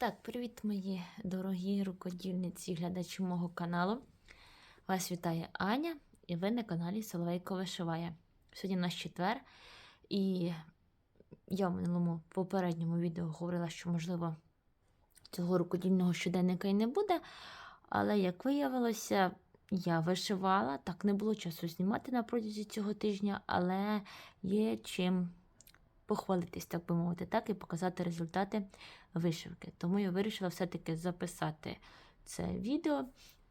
Так, привіт, мої дорогі рукодільниці і глядачі мого каналу. Вас вітає Аня, і ви на каналі Соловейко Вишиває. Сьогодні у нас четвер, і я в минулому попередньому відео говорила, що, можливо, цього рукодільного щоденника і не буде. Але, як виявилося, я вишивала, так не було часу знімати на протязі цього тижня, але є чим похвалитись, так би мовити, так, і показати результати вишивки. Тому я вирішила все-таки записати це відео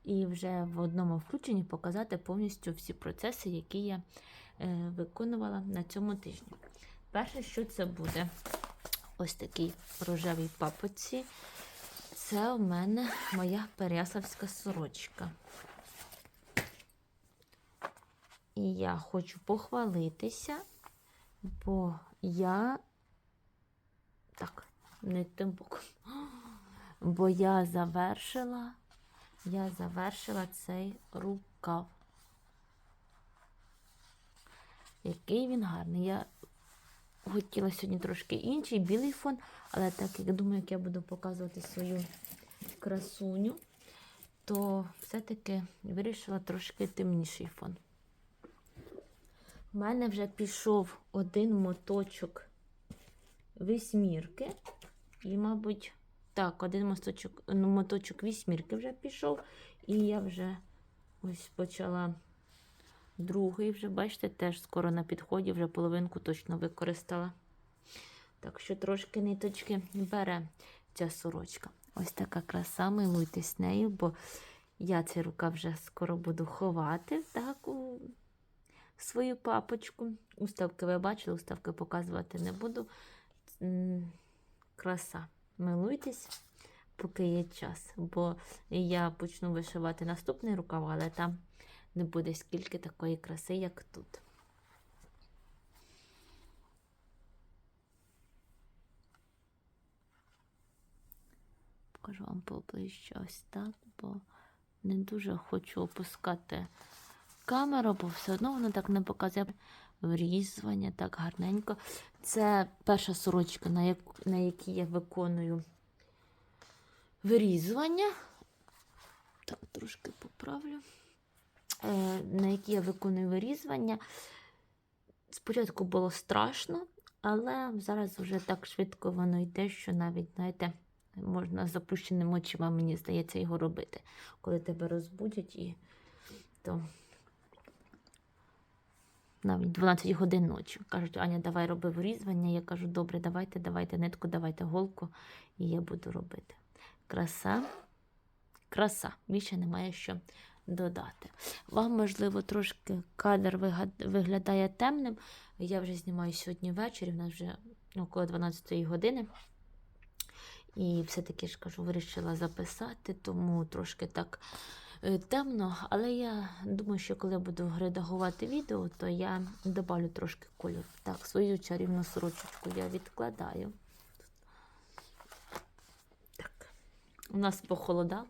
і вже в одному включенні показати повністю всі процеси, які я е, виконувала на цьому тижні. Перше, що це буде ось такий рожевий папоці. Це у мене моя переяславська сорочка. І я хочу похвалитися, бо я так, не тим боком. Бо я завершила, я завершила цей рукав. Який він гарний. Я хотіла сьогодні трошки інший білий фон, але так як думаю, як я буду показувати свою красуню, то все-таки вирішила трошки темніший фон. У мене вже пішов один моточок вісьмірки. І, мабуть, так, один моточок, ну, моточок вісьмірки вже пішов. І я вже ось почала другий, вже, бачите, теж скоро на підході, вже половинку точно використала. Так що трошки ниточки бере ця сорочка. Ось така краса, милуйтесь нею, бо я цей рукав вже скоро буду ховати так, у свою папочку. Уставки ви бачили, уставки показувати не буду. Краса. Милуйтесь, поки є час, бо я почну вишивати наступний рукав, але там не буде скільки такої краси, як тут. Покажу вам поближче ось так, бо не дуже хочу опускати камеру, бо все одно воно так не показує врізування, так гарненько. Це перша сорочка, на, як, на якій я виконую вирізування. Так, трошки поправлю. Е, на якій я виконую вирізування. Спочатку було страшно, але зараз вже так швидко воно йде, що навіть, знаєте, можна з запущеними очима, мені здається, його робити. Коли тебе розбудять, і то навіть 12 годин ночі. Кажуть, Аня, давай роби вирізування. Я кажу, добре, давайте, давайте нитку, давайте голку, і я буду робити. Краса, краса. Більше немає що додати. Вам, можливо, трошки кадр виглядає темним. Я вже знімаю сьогодні ввечері, в нас вже около 12 години. І все-таки ж кажу, вирішила записати, тому трошки так темно. Але я думаю, що коли буду редагувати відео, то я добавлю трошки кольору. Так, свою чарівну сорочечку я відкладаю. Так. У нас похолодало.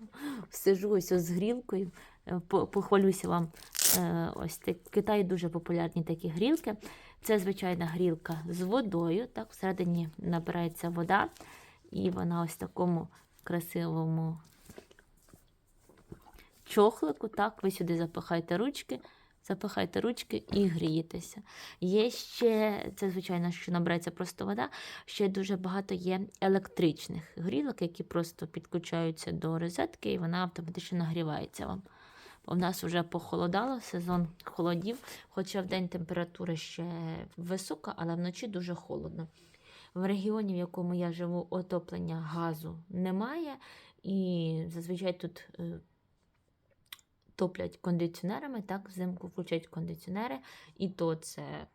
Сижу ось з грілкою. Е, похвалюся вам. е, Ось так. В Китаї дуже популярні такі грілки. Це звичайна грілка з водою. Так, Всередині набирається вода. І вона ось в такому красивому чохлику. Так, ви сюди запихайте ручки, запихайте ручки і грієтеся. Є ще, це, звичайно, що набирається просто вода. Ще дуже багато є електричних грілок, які просто підключаються до розетки, і вона автоматично нагрівається вам. У нас вже похолодало сезон холодів, хоча в день температура ще висока, але вночі дуже холодно. В регіоні, в якому я живу, отоплення газу немає, і зазвичай тут е, топлять кондиціонерами, так, взимку включають кондиціонери, і то це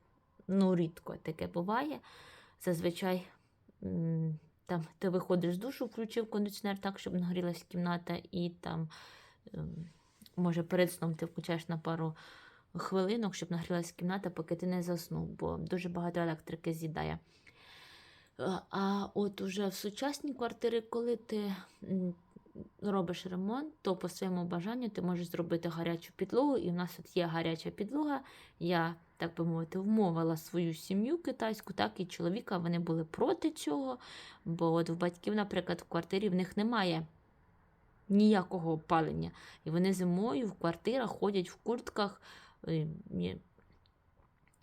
ну, рідко таке буває. Зазвичай там ти виходиш з душу, включив кондиціонер так, щоб нагрілась кімната, і там, е, може, перед сном ти включаєш на пару хвилинок, щоб нагрілась кімната, поки ти не заснув, бо дуже багато електрики з'їдає. А от уже в сучасній квартирі, коли ти робиш ремонт, то по своєму бажанню ти можеш зробити гарячу підлогу. І в нас тут є гаряча підлога. Я, так би мовити, вмовила свою сім'ю китайську, так і чоловіка. Вони були проти цього. Бо от в батьків, наприклад, в квартирі в них немає ніякого опалення. І вони зимою в квартирах ходять в куртках.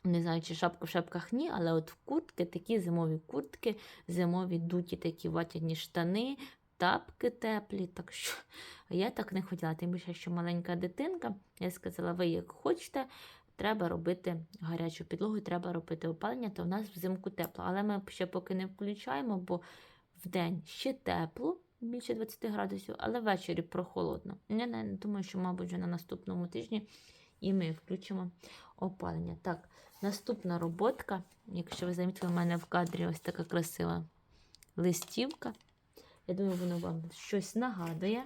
Не знаю, чи шапка в шапках ні, але от в куртки, такі зимові куртки, зимові дуті такі ватяні штани, тапки теплі. Так що я так не хотіла. Тим більше, що маленька дитинка. Я сказала, ви як хочете, треба робити гарячу підлогу, треба робити опалення, то в нас взимку тепло. Але ми ще поки не включаємо, бо вдень ще тепло, більше 20 градусів, але ввечері прохолодно. Я не думаю, що, мабуть, вже на наступному тижні і ми включимо опалення. Так, наступна роботка. Якщо ви замітили, у мене в кадрі ось така красива листівка. Я думаю, воно вам щось нагадує.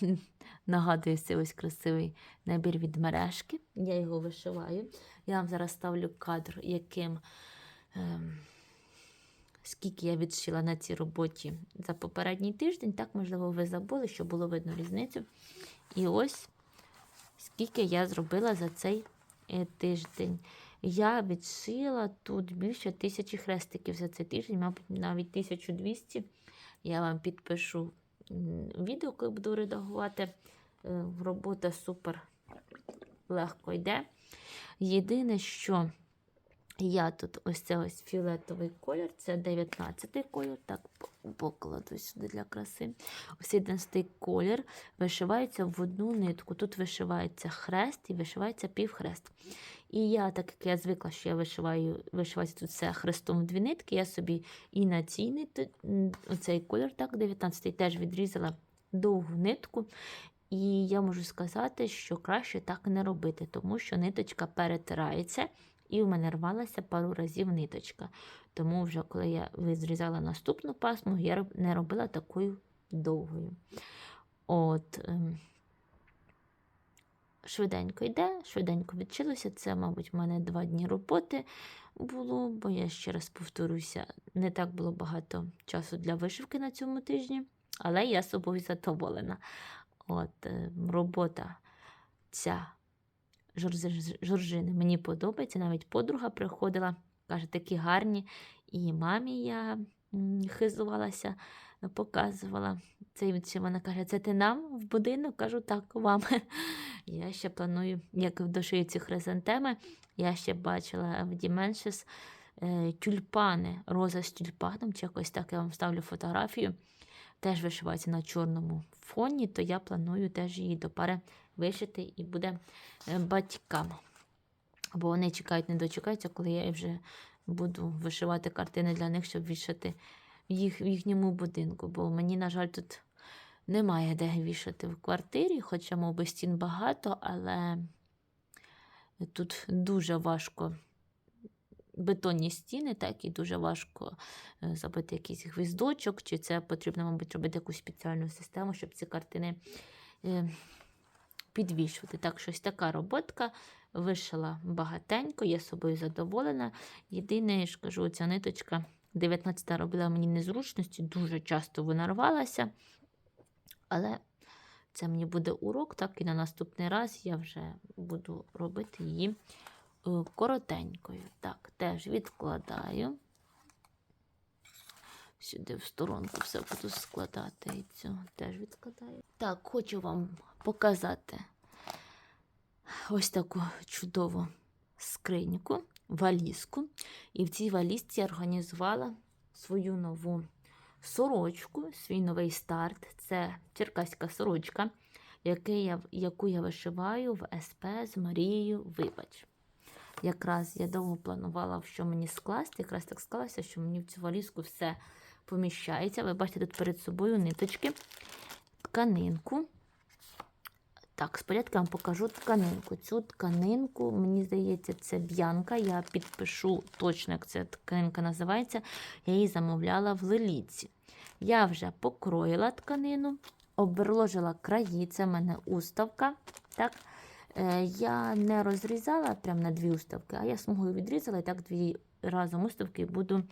Нагадує цей ось красивий набір від мережки. Я його вишиваю. Я вам зараз ставлю кадр, яким. Ем, скільки я відшила на цій роботі за попередній тиждень, так, можливо, ви забули, що було видно різницю. І ось скільки я зробила за цей е, тиждень. Я відшила тут більше тисячі хрестиків за цей тиждень, мабуть, навіть 1200. Я вам підпишу відео, коли буду редагувати. Е, Робота супер легко йде. Єдине, що я тут ось це ось фіолетовий колір, це 19-й колір. Так, по- покладу сюди для краси. Ось 11-й колір вишивається в одну нитку. Тут вишивається хрест і вишивається півхрест. І я, так як я звикла, що я вишиваю, вишивається тут все хрестом в дві нитки, я собі і на цій нитці, оцей колір, так, 19-й, теж відрізала довгу нитку. І я можу сказати, що краще так не робити, тому що ниточка перетирається, і в мене рвалася пару разів ниточка. Тому вже коли я зрізала наступну пасму, я не робила такою довгою. От, ем, швиденько йде, швиденько відчилося. Це, мабуть, в мене два дні роботи було, бо я ще раз повторюся, не так було багато часу для вишивки на цьому тижні, але я собою задоволена. От, е, робота ця жоржини мені подобається. Навіть подруга приходила, каже, такі гарні. І мамі я хизувалася, показувала відчим. Вона каже, це ти нам в будинок? Кажу, так, вам. Я ще планую, як дошию ці хризантеми, я ще бачила в Діменшес тюльпани, роза з тюльпаном, чи якось так я вам ставлю фотографію. Теж вишивається на чорному фоні, то я планую теж її до пари вишити і буде е, батькам. Бо вони чекають, не дочекаються, коли я вже буду вишивати картини для них, щоб вішати в, їх, в їхньому будинку. Бо мені, на жаль, тут немає де вішати в квартирі, хоча, мов би, стін багато, але тут дуже важко. Бетонні стіни, так і дуже важко е, забити якийсь гвіздочок, чи це потрібно, мабуть, робити якусь спеціальну систему, щоб ці картини е, підвішувати. Так, щось така роботка. Вишила багатенько, я собою задоволена. Єдине, я ж кажу, ця ниточка 19 робила мені незручності, дуже часто вона рвалася. Але це мені буде урок, так і на наступний раз я вже буду робити її е, коротенькою. Так, теж відкладаю. Сюди в сторонку все буду складати і цю теж відкладаю. Так, хочу вам показати ось таку чудову скриньку, валізку. І в цій валізці я організувала свою нову сорочку, свій новий старт. Це черкаська сорочка, я, яку я вишиваю в СП з Марією Вибач. Якраз я довго планувала, що мені скласти. Якраз так склалося, що мені в цю валізку все поміщається. Ви бачите тут перед собою ниточки, тканинку. Так, спочатку я вам покажу тканинку. Цю тканинку, мені здається, це б'янка. Я підпишу точно, як ця тканинка називається. Я її замовляла в леліці. Я вже покроїла тканину, обложила краї, це в мене уставка. Так? Е, Я не розрізала прямо на дві уставки, а я смугою відрізала і так дві разом уставки буду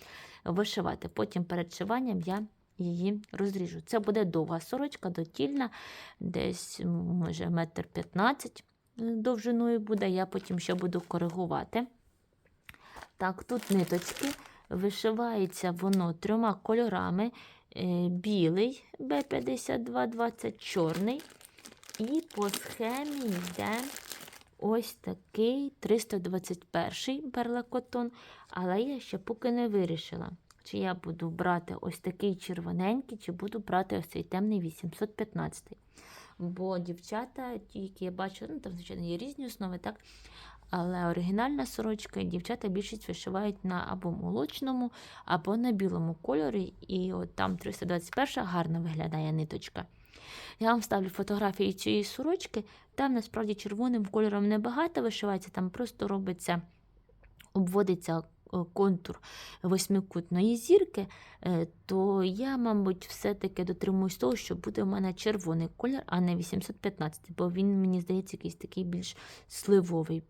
вишивати. Потім перед шиванням я її розріжу. Це буде довга сорочка, дотільна, десь, може, метр п'ятнадцять довжиною буде. Я потім ще буду коригувати. Так, тут ниточки. Вишивається воно трьома кольорами: Е, білий Б5220, чорний. І по схемі йде ось такий 321 берлакотон. Але я ще поки не вирішила, чи я буду брати ось такий червоненький, чи буду брати ось цей темний 815. Бо дівчата, ті, які я бачу, ну там, звичайно, є різні основи, так? Але оригінальна сорочка, дівчата більшість вишивають на або молочному, або на білому кольорі. І от там 321 гарно виглядає ниточка. Я вам ставлю фотографії цієї сорочки. Там насправді червоним кольором небагато вишивається, там просто робиться, обводиться е, контур восьмикутної зірки, е, то я, мабуть, все-таки дотримуюсь того, що буде у мене червоний колір, а не 815, бо він, мені здається, якийсь такий більш сливовий.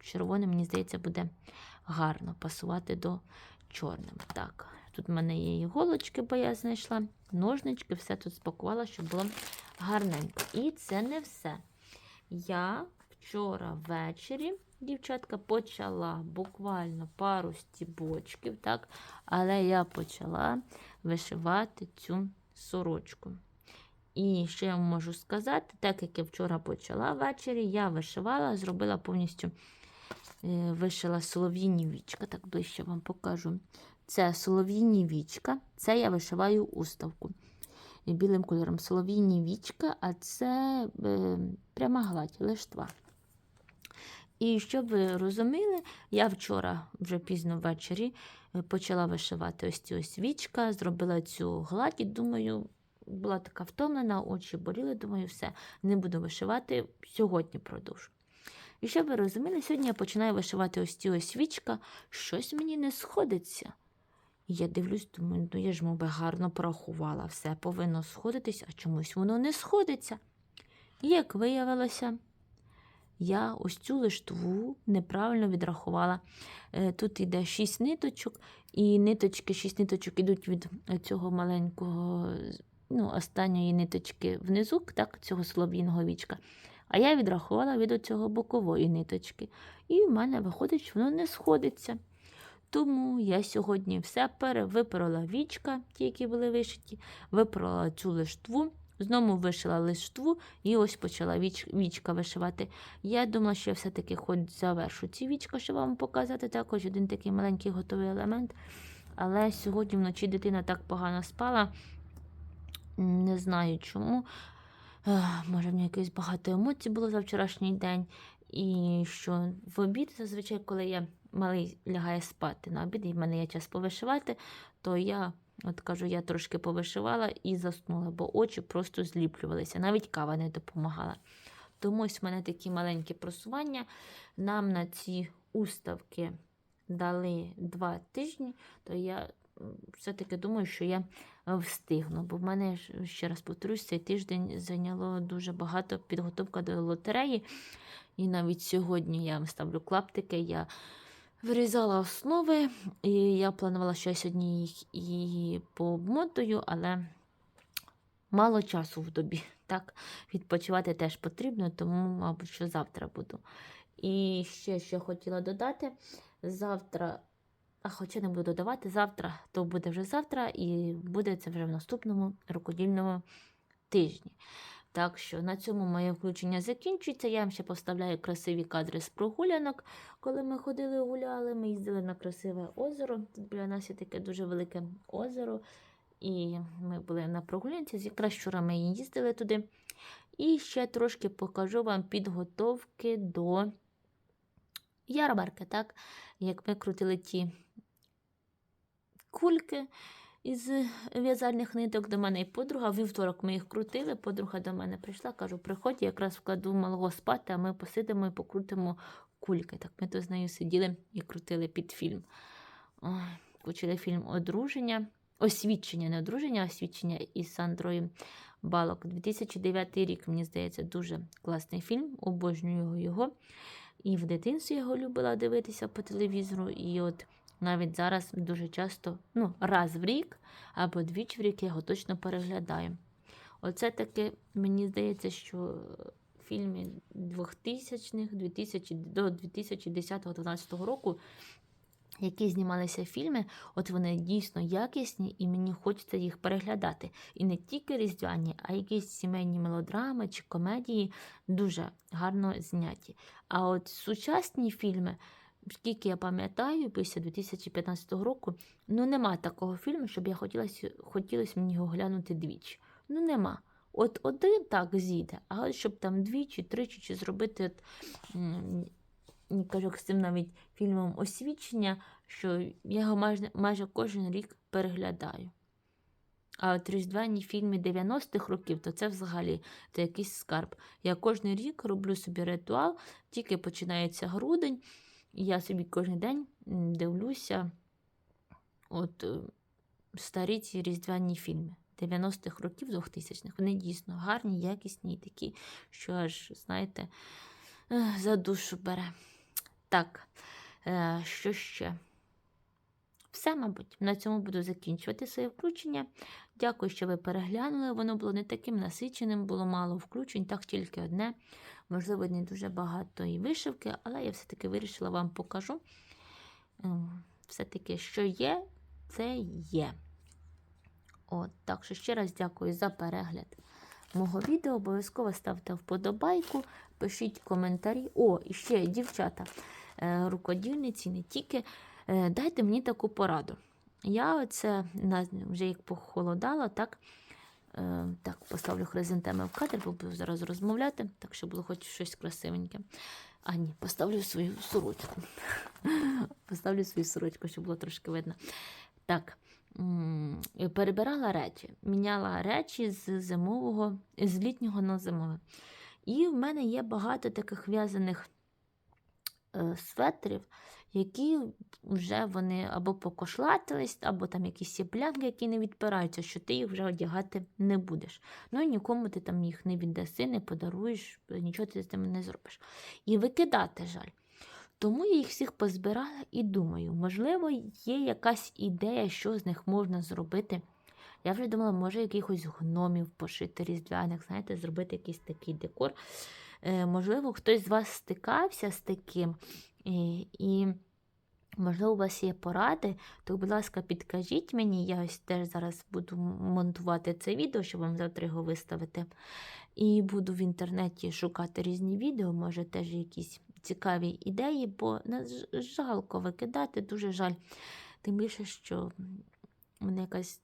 Червоний, мені здається, буде гарно пасувати до чорним. Так, тут в мене є іголочки, бо я знайшла, ножнички, все тут спакувала, щоб було гарненько. І це не все. Я вчора ввечері, дівчатка, почала буквально пару стібочків, так, але я почала вишивати цю сорочку. І ще я можу сказати, так як я вчора почала ввечері, я вишивала, зробила повністю е, вишила солов'їні вічка. Так ближче вам покажу. Це солов'їні вічка, це я вишиваю уставку. Білим кольором солов'їні вічка, а це е, пряма гладь, лиштва. І щоб ви розуміли, я вчора вже пізно ввечері е, почала вишивати ось цю ось вічка, зробила цю гладь і думаю, була така втомлена, очі боліли, думаю, все, не буду вишивати, сьогодні продовжу. І щоб ви розуміли, сьогодні я починаю вишивати ось ці ось вічка, щось мені не сходиться. Я дивлюсь, думаю, ну я ж мовби гарно порахувала, все повинно сходитись, а чомусь воно не сходиться. І як виявилося, я ось цю лиштву неправильно відрахувала. Е, Тут йде 6 ниточок, і ниточки, 6 ниточок ідуть від цього маленького, ну, останньої ниточки внизу, так, цього солов'їного вічка. А я відрахувала від цього бокової ниточки. І в мене виходить, що воно не сходиться. Тому я сьогодні все перевиперла вічка, ті, які були вишиті, виперла цю лиштву, знову вишила лиштву і ось почала віч, вічка вишивати. Я думала, що я все-таки хоч завершу ці вічка, щоб вам показати також один такий маленький готовий елемент. Але сьогодні вночі дитина так погано спала, не знаю чому. Може, в нього якесь багато емоцій було за вчорашній день. І що в обід, зазвичай, коли я малий лягає спати на обід, і в мене є час повишивати, то я, от кажу, я трошки повишивала і заснула, бо очі просто зліплювалися. Навіть кава не допомагала. Тому ось в мене такі маленькі просування. Нам на ці уставки дали два тижні, то я все-таки думаю, що я встигну. Бо в мене, ще раз повторюсь, цей тиждень зайняло дуже багато підготовка до лотереї. І навіть сьогодні я ставлю клаптики. Я вирізала основи, і я планувала, що я сьогодні їх і пообмотую, але мало часу в добі. Так, відпочивати теж потрібно, тому, мабуть, що завтра буду. І ще що хотіла додати: завтра, а хоча не буду додавати, завтра, то буде вже завтра, і буде це вже в наступному рукодільному тижні. Так що на цьому моє включення закінчується. Я вам ще поставляю красиві кадри з прогулянок. Коли ми ходили гуляли, ми їздили на красиве озеро. Тут біля нас є таке дуже велике озеро. І ми були на прогулянці, якраз вчора ми їздили туди. І ще трошки покажу вам підготовки до ярмарки, так? Як ми крутили ті кульки із в'язальних ниток до мене і подруга. Вівторок ми їх крутили. Подруга до мене прийшла, кажу, приходь, я якраз вкладу малого спати, а ми посидимо і покрутимо кульки. Так ми то з нею сиділи і крутили під фільм. Ой, фільм Одруження. Освідчення, не одруження, освідчення із Сандрою Балок. 2009 рік, мені здається, дуже класний фільм. Обожнюю його. І в дитинстві його любила дивитися по телевізору. І от Навіть зараз дуже часто, ну, раз в рік або двічі в рік я його точно переглядаю. Оце таки, мені здається, що фільми 2000-х, 2000, до 2010-2012 року, які знімалися фільми, от вони дійсно якісні, і мені хочеться їх переглядати. І не тільки різдвяні, а якісь сімейні мелодрами чи комедії дуже гарно зняті. А от сучасні фільми, скільки я пам'ятаю, після 2015 року, ну нема такого фільму, щоб я хотілося, хотілося мені його глянути двічі. Ну нема. От один так зійде, а от щоб там двічі, тричі чи зробити, от, м, кажу, з цим навіть фільмом освічення, що я його майже, майже кожен рік переглядаю. А от різдвяні фільми 90-х років, то це взагалі це якийсь скарб. Я кожен рік роблю собі ритуал, тільки починається грудень, я собі кожен день дивлюся от, е, старі ці різдвяні фільми. 90-х років, 2000-х, вони дійсно гарні, якісні і такі, що аж, знаєте, за душу бере. Так, е, що ще? Все, мабуть, на цьому буду закінчувати своє включення. Дякую, що ви переглянули. Воно було не таким насиченим, було мало включень, так тільки одне. Можливо, не дуже багато і вишивки, але я все-таки вирішила вам покажу. Ем, Все-таки, що є, це є. От, так що ще раз дякую за перегляд мого відео. Обов'язково ставте вподобайку, пишіть коментарі. О, і ще, дівчата, е, рукодільниці, не тільки. Е, Дайте мені таку пораду. Я оце вже як похолодало, так, е, так поставлю хризантеми в кадр, бо буду зараз розмовляти, так щоб було хоч щось красивеньке. А ні, поставлю свою сорочку. Поставлю свою сорочку, щоб було трошки видно. Так, перебирала речі, міняла речі з зимового, з літнього на зимове. І в мене є багато таких в'язаних е, светрів, які вже вони або покошлатились, або там якісь є плянки, які не відпираються, що ти їх вже одягати не будеш. Ну і нікому ти там їх не віддаси, не подаруєш, нічого ти з ними не зробиш. І викидати жаль. Тому я їх всіх позбирала і думаю, можливо, є якась ідея, що з них можна зробити. Я вже думала, може якихось гномів пошити різдвяних, знаєте, зробити якийсь такий декор. Е, можливо, хтось з вас стикався з таким. І, і можливо, у вас є поради, то, будь ласка, підкажіть мені. Я ось теж зараз буду монтувати це відео, щоб вам завтра його виставити. І буду в інтернеті шукати різні відео, може теж якісь цікаві ідеї, бо жалко викидати, дуже жаль. Тим більше, що мене якась.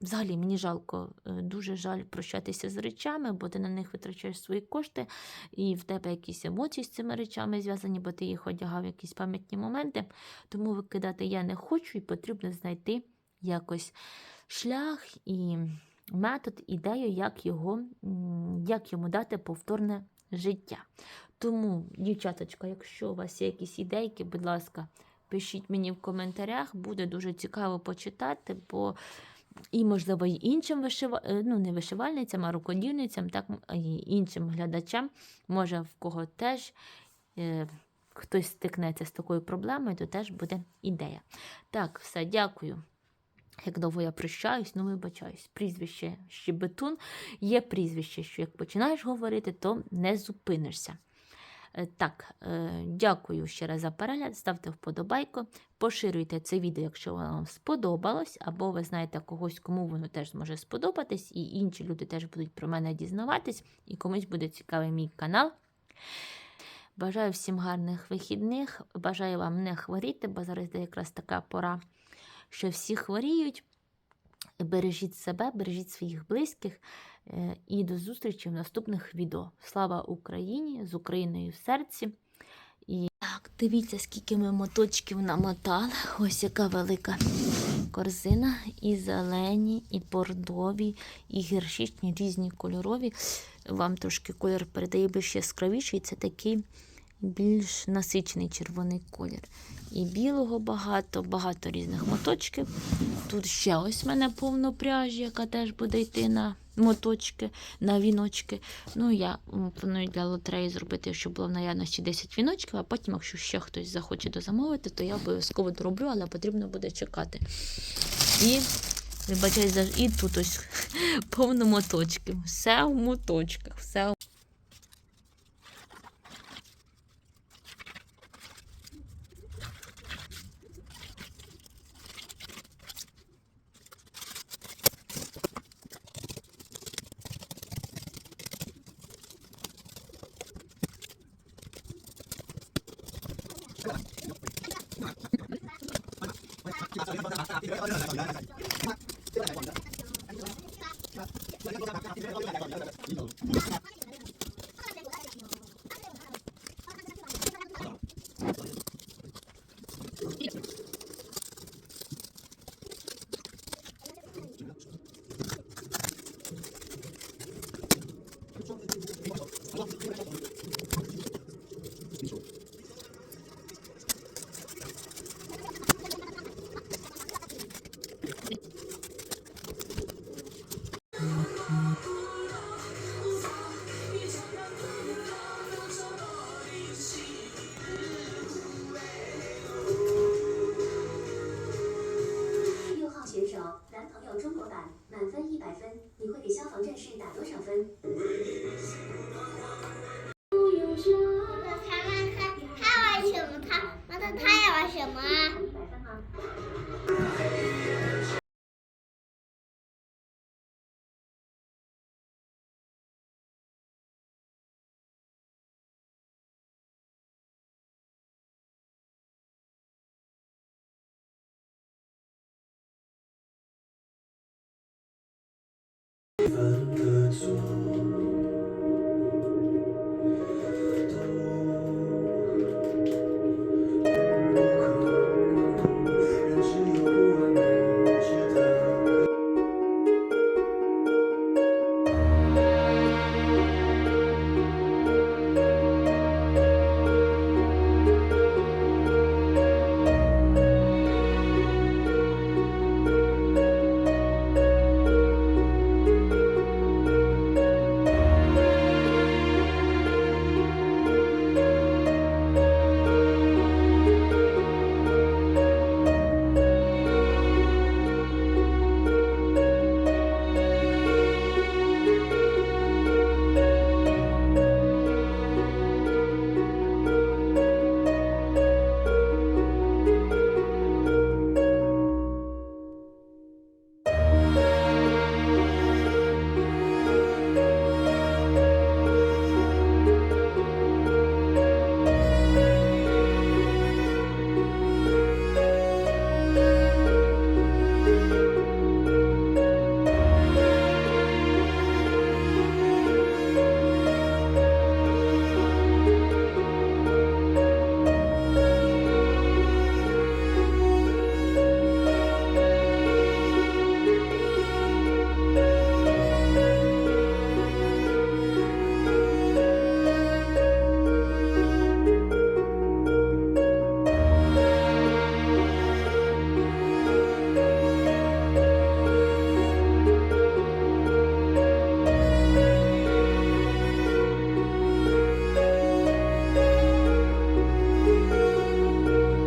Взагалі мені жалко, е, дуже жаль прощатися з речами, бо ти на них витрачаєш свої кошти, і в тебе якісь емоції з цими речами зв'язані, бо ти їх одягав якісь пам'ятні моменти. Тому викидати я не хочу, і потрібно знайти якось шлях і метод, ідею, як його, як йому дати повторне життя. Тому, дівчаточка, якщо у вас є якісь ідейки, будь ласка, пишіть мені в коментарях, буде дуже цікаво почитати, бо і, можливо, і іншим вишива... е, ну, не вишивальницям, а рукодільницям, так і іншим глядачам, може, в кого теж е, хтось стикнеться з такою проблемою, то теж буде ідея. Так, все, дякую. Як довго я прощаюсь, ну вибачаюсь. Прізвище Щебетун є прізвище, що як починаєш говорити, то не зупинишся. Е, Так, е, дякую ще раз за перегляд. Ставте вподобайку, поширюйте це відео, якщо воно вам сподобалось, або ви знаєте когось, кому воно теж зможе сподобатись, і інші люди теж будуть про мене дізнаватись, і комусь буде цікавий мій канал. Бажаю всім гарних вихідних. Бажаю вам не хворіти, бо зараз якраз така пора, що всі хворіють. Бережіть себе, бережіть своїх близьких. Е, І до зустрічі в наступних відео. Слава Україні! З Україною в серці. І так, дивіться, скільки ми моточків намотали. Ось яка велика корзина. І зелені, і бордові, і гіршічні, різні кольорові. Вам трошки колір передає більш яскравіший. Це такий більш насичений червоний колір. І білого багато, багато різних моточків. Тут ще ось в мене повно пряжі, яка теж буде йти на моточки, на віночки. Ну, я планую для лотереї зробити, щоб було в наявності 10 віночків, а потім, якщо ще хтось захоче дозамовити, то я обов'язково дороблю, але потрібно буде чекати. І і тут ось повно моточків. Все в моточках. Все.